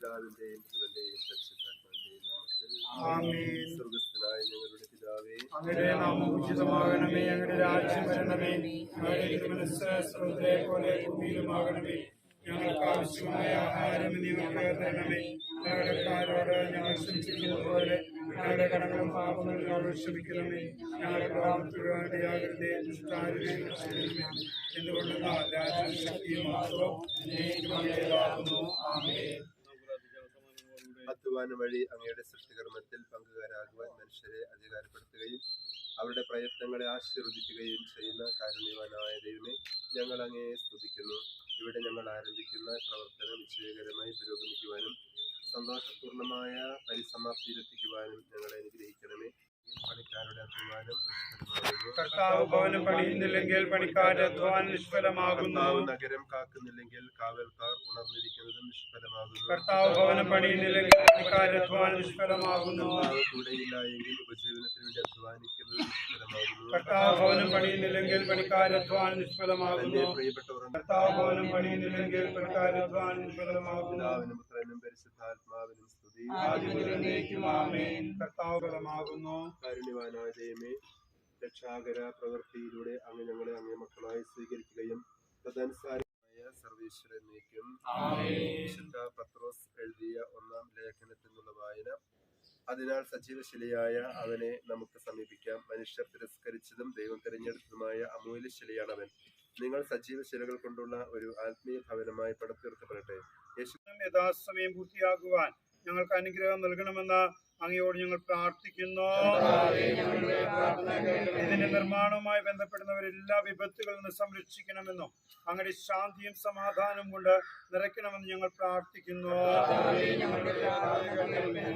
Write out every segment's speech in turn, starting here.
പിതാവിന്റെയും പുത്രന്റെയും പരിശുദ്ധാത്മാവിന്റെയും നാമത്തിൽ. സ്വർഗസ്ഥനായ ഞങ്ങളുടെ പിതാവേ അങ്ങയുടെ നാമം ഉചിതമാകണമേ അങ്ങയുടെ രാജ്യം വരണമേ. അങ്ങയുടെ മനസ്സ് പോലെ ഭൂമിയിലുമാകണമേ ഞങ്ങൾക്ക് ആവശ്യമായ ആഹാരം ഇന്ന് ഞങ്ങൾക്ക് തരണമേ. ഞങ്ങൾ ക്ഷമിച്ചിരിക്കുന്നത് പോലെ ഞങ്ങളുടെ കടങ്ങളും പാപങ്ങളും ഞങ്ങൾ ക്ഷമിക്കണമേ. ഞങ്ങളുടെ പാപത്തിലുവാണ്ടിയാകരുതേ ദുഷ്ടാരുതേ എന്തുകൊണ്ട് രാജ്യം ശക്തിയും മാത്രം നീക്കുമേലാകുന്നു ആമേൻ. അധ്വാനം വഴി അങ്ങയുടെ സൃഷ്ടികർമ്മത്തിൽ പങ്കുകാരാകുവാൻ മനുഷ്യരെ അധികാരപ്പെടുത്തുകയും അവരുടെ പ്രയത്നങ്ങളെ ആശീർവദിക്കുകയും ചെയ്യുന്ന കാരുണ്യവാനായ ദൈവമേ ഞങ്ങൾ അങ്ങയെ സ്തുതിക്കുന്നു. ഇവിടെ ഞങ്ങൾ ആരംഭിക്കുന്ന പ്രവർത്തനം വിജയകരമായി പുരോഗമിക്കുവാനും സന്തോഷപൂർണമായ പരിസമാപ്തിയിലെത്തിക്കുവാനും ഞങ്ങളെ അനുഗ്രഹിക്കണമേ. കർത്താവ് ഭവനം പണിയുന്നില്ലെങ്കിൽ പണിക്കാരുടെ അധ്വാനം നിഷ്ഫലമാകുന്നു. നഗരം കാക്കുന്നില്ലെങ്കിൽ കാവൽക്കാർ ഉണർന്നിരിക്കുന്നത് നിഷ്ഫലമാകുന്നു. കർത്താവ് ഭവനം പണിയുന്നില്ലെങ്കിൽ പണിക്കാരുടെ അധ്വാനം നിഷ്ഫലമാകുന്നു. കൂടെയില്ല എങ്കിൽ ഉപജീവനത്തിന് വേണ്ടി അധ്വാനിക്കുന്നത് നിഷ്ഫലമാകുന്നു. കർത്താവ് ഭവനം പണിയുന്നില്ലെങ്കിൽ പണിക്കാരുടെ അധ്വാനം നിഷ്ഫലമാകുന്നു. കർത്താവ് ഭവനം പണിയുന്നില്ലെങ്കിൽ പണിക്കാരുടെ അധ്വാനം നിഷ്ഫലമാകുന്നു. പിതാവിനും പുത്രനും പരിശുദ്ധാത്മാവിനും സ്തുതി ആദിമുതലേക്കും ആമേൻ. കർത്താവ് ഫലമാകുന്നു കാരുണ്യവാനായ ദൈവമേ രക്ഷാകര പ്രവൃത്തിയിലൂടെ അങ്ങ് ഞങ്ങളെ അങ്ങേ മക്കളായി സ്വീകരിക്കുകയും തദനുസാരമായ സർവീശ്വരൻ നീക്കും. വിശുദ്ധ പത്രോസ് എഴുതിയ ഒന്നാം ലേഖനത്തിൽ നിന്നുള്ള വായന. അതിനാൽ സജീവശിലയായ അവനെ നമുക്ക് സമീപിക്കാം. മനുഷ്യർ തിരസ്കരിച്ചതും ദൈവം തിരഞ്ഞെടുത്തതുമായ അമൂല്യശിലയാണ് അവൻ. നിങ്ങൾ സജീവ ശിലകൾ കൊണ്ടുള്ള ഒരു ആത്മീയ ഭവനമായി പടത്തീർത്തപ്പെടട്ടെ യേശു യഥാസമയം പൂർത്തിയാക്കുവാൻ ഞങ്ങൾക്ക് അനുഗ്രഹം നൽകണമെന്ന് അങ്ങയോട് ഞങ്ങൾ പ്രാർത്ഥിക്കുന്നു. ഇതിന്റെ നിർമ്മാണവുമായി ബന്ധപ്പെടുന്നവരെല്ലാ വിപത്തുകളിൽ നിന്ന് സംരക്ഷിക്കണമെന്നും അങ്ങയുടെ ശാന്തിയും സമാധാനവും കൊണ്ട് നിറയ്ക്കണമെന്ന് ഞങ്ങൾ പ്രാർത്ഥിക്കുന്നു.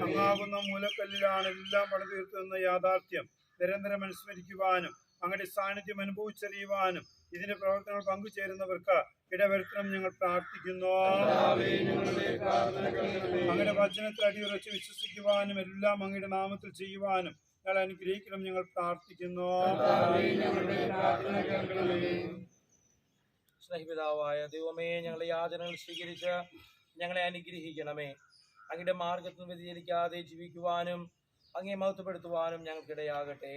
അങ്ങാകുന്ന മൂലക്കല്ലിലാണ് എല്ലാം പണിതീർത്തുന്ന യാഥാർത്ഥ്യം. നിരന്തരം അനുസ്മരിക്കുവാനും അങ്ങയുടെ സാന്നിധ്യം അനുഭവിച്ചറിയുവാനും ഇതിന്റെ പ്രവർത്തനങ്ങൾ പങ്കുചേരുന്നവർക്ക് ഇടവരുത്തണം ഞങ്ങൾ പ്രാർത്ഥിക്കുന്നു. അങ്ങയുടെ വചനത്തിൽ അടിയുറച്ച് വിശ്വസിക്കുവാനും എല്ലാം അങ്ങയുടെ നാമത്തിൽ ചെയ്യുവാനും ഞങ്ങൾ അനുഗ്രഹിക്കണം ഞങ്ങൾ പ്രാർത്ഥിക്കുന്നു. സ്നേഹിതാവായ ദൈവമേ ഞങ്ങളുടെ യാചനകൾ സ്വീകരിച്ച് ഞങ്ങളെ അനുഗ്രഹിക്കണമേ. അങ്ങയുടെ മാർഗത്തിൽ വ്യതിചലിക്കാതെ ജീവിക്കുവാനും അങ്ങേ മഹത്വപ്പെടുത്തുവാനും ഞങ്ങൾക്കിടയാകട്ടെ.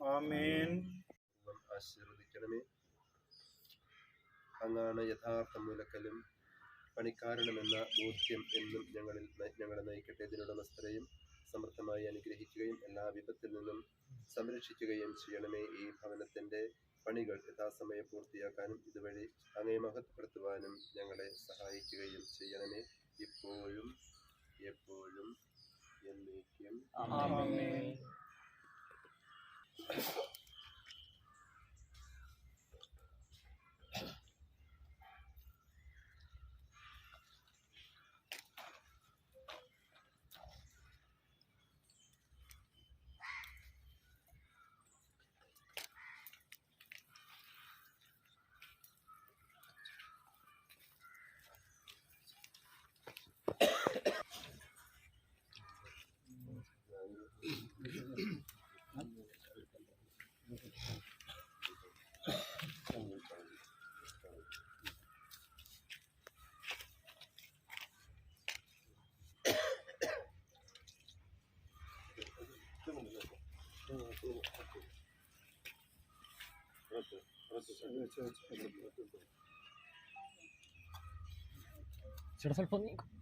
ആമേൻ. ആശീർവദിക്കണമേ. അങ്ങാണ് യഥാർത്ഥ മൂലക്കലും പണിക്കാരണമെന്ന ബോധ്യം എന്നും ഞങ്ങളിൽ ഞങ്ങളെ നയിക്കട്ടെ. ഇതിനുടമസ്ഥരെയും സമൃദ്ധമായി അനുഗ്രഹിക്കുകയും എല്ലാ വിപത്തിൽ നിന്നും സംരക്ഷിക്കുകയും ചെയ്യണമേ. ഈ ഭവനത്തിന്റെ പണികൾ യഥാസമയം പൂർത്തിയാക്കാനും ഇതുവഴി അങ്ങയെ മഹത്വപ്പെടുത്തുവാനും ഞങ്ങളെ സഹായിക്കുകയും ചെയ്യണമേ. ഇപ്പോഴും എപ്പോഴും എന്നേക്കും ആമേൻ. അച്ഛൻ കല്ല് കല്ല് കൈ വയ്ക്കും ഒരു ഒരു മിനിറ്റ്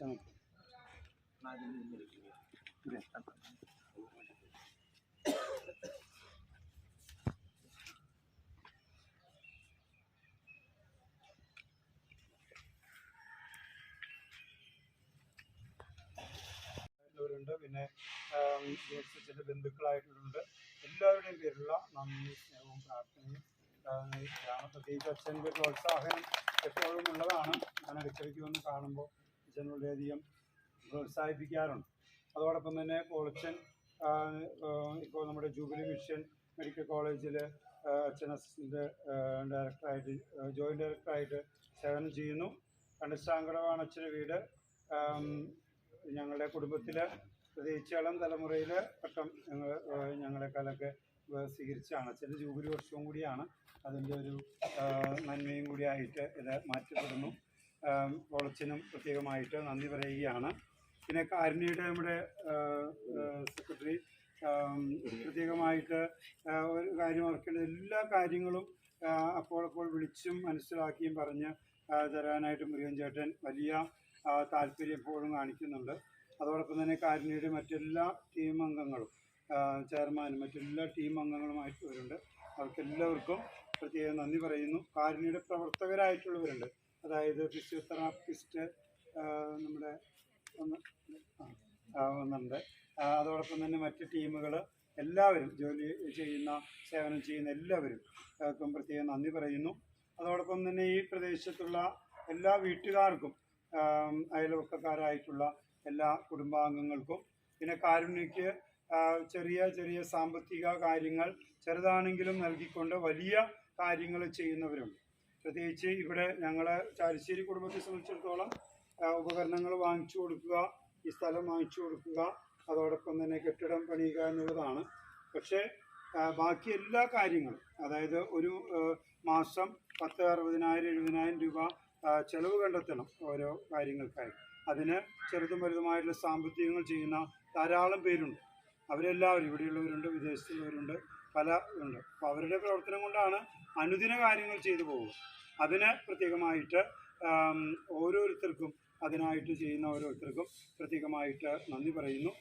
ുണ്ട് പിന്നെ ചില ബന്ധുക്കളായിട്ടുണ്ട് എല്ലാവരുടെയും പേരിലുള്ള നന്ദി സ്നേഹവും പ്രാർത്ഥനയും പ്രത്യേകിച്ച് അച്ഛന്റെ പ്രോത്സാഹനം എപ്പോഴും ഉള്ളതാണ്. ഞാൻ ഇടയ്ക്കിടയ്ക്ക് വന്ന് കാണുമ്പോൾ അച്ഛൻ വളരെയധികം പ്രോത്സാഹിപ്പിക്കാറുണ്ട്. അതോടൊപ്പം തന്നെ പോളച്ചൻ ഇപ്പോൾ നമ്മുടെ ജൂബിലി മിഷൻ മെഡിക്കൽ കോളേജിൽ അച്ഛൻ അസിസ്റ്റന്റ് ഡയറക്ടറായിട്ട് ഡയറക്ടർ ഡയറക്ടറായിട്ട് സേവനം ചെയ്യുന്നു. കണ്ടശാങ്കടമാണ് അച്ഛന്റെ വീട്. ഞങ്ങളുടെ കുടുംബത്തിൽ പ്രത്യേകിച്ച് ഇളം തലമുറയിൽ പെട്ടം ഞങ്ങൾ ഞങ്ങളെക്കാളൊക്കെ സ്വീകരിച്ചാണ് അച്ഛന്റെ ജൂബിലി വർഷവും കൂടിയാണ് അതിന്റെ ഒരു നന്മയും കൂടിയായിട്ട് ഇത് മാറ്റപ്പെടുന്നു. ആം, പോളച്ചനും പ്രത്യേകമായിട്ട് നന്ദി പറയുകയാണ്. പിന്നെ കാരുണ്യയുടെ നമ്മുടെ സെക്രട്ടറി പ്രത്യേകമായിട്ട് ഒരു കാര്യം ഓർക്കേണ്ടത് എല്ലാ കാര്യങ്ങളും അപ്പോഴപ്പോൾ വിളിച്ചും മനസ്സിലാക്കിയും പറഞ്ഞ് തരാനായിട്ട് മുരുകൻ ചേട്ടൻ വലിയ താല്പര്യം എപ്പോഴും കാണിക്കുന്നുണ്ട്. അതോടൊപ്പം തന്നെ കാരുണ്യയുടെ മറ്റെല്ലാ ടീം അംഗങ്ങളും ചെയർമാനും മറ്റെല്ലാ ടീം അംഗങ്ങളുമായിട്ട് വരുന്നുണ്ട്. അവർക്കെല്ലാവർക്കും പ്രത്യേകം നന്ദി പറയുന്നു. കാരുണ്യയുടെ പ്രവർത്തകരായിട്ടുള്ളവരുണ്ട്. അതായത് ഫിസിയോതെറാപ്പിസ്റ്റ് നമ്മുടെ ഒന്ന് ആ, ആ, ഒന്നുണ്ട്. അതോടൊപ്പം തന്നെ മറ്റ് ടീമുകൾ എല്ലാവരും ജോലി ചെയ്യുന്ന സേവനം ചെയ്യുന്ന എല്ലാവരും പ്രത്യേകം നന്ദി പറയുന്നു. അതോടൊപ്പം തന്നെ ഈ പ്രദേശത്തുള്ള എല്ലാ വീട്ടുകാർക്കും അയൽവക്കക്കാരായിട്ടുള്ള എല്ലാ കുടുംബാംഗങ്ങൾക്കും പിന്നെ കാരുണ്യക്ക് ചെറിയ ചെറിയ സാമ്പത്തിക കാര്യങ്ങൾ ചെറുതാണെങ്കിലും നൽകിക്കൊണ്ട് വലിയ കാര്യങ്ങൾ ചെയ്യുന്നവരുണ്ട്. പ്രത്യേകിച്ച് ഇവിടെ ഞങ്ങളെ ചാലിശ്ശേരി കുടുംബത്തെ സംബന്ധിച്ചിടത്തോളം ഉപകരണങ്ങൾ വാങ്ങിച്ചു കൊടുക്കുക ഈ സ്ഥലം വാങ്ങിച്ചു കൊടുക്കുക അതോടൊപ്പം തന്നെ കെട്ടിടം പണിയുക എന്നുള്ളതാണ്. പക്ഷേ ബാക്കി എല്ലാ കാര്യങ്ങളും അതായത് ഒരു മാസം പത്ത് അറുപതിനായിരം എഴുപതിനായിരം രൂപ ചെലവ് കണ്ടെത്തണം ഓരോ കാര്യങ്ങൾക്കായി. അതിന് ചെറുതും വലുതുമായിട്ടുള്ള സാമ്പത്തികങ്ങൾ ചെയ്യുന്ന ധാരാളം പേരുണ്ട്. അവരെല്ലാവരും ഇവിടെയുള്ളവരുണ്ട് വിദേശത്തുള്ളവരുണ്ട് പല ഉണ്ട്. അപ്പോൾ അവരുടെ പ്രവർത്തനം കൊണ്ടാണ് അനുദിന കാര്യങ്ങൾ ചെയ്തു പോകുക അതിന് പ്രത്യേകമായിട്ട് ഓരോരുത്തർക്കും അതിനായിട്ട് ചെയ്യുന്ന ഓരോരുത്തർക്കും പ്രത്യേകമായിട്ട് നന്ദി പറയുന്നു.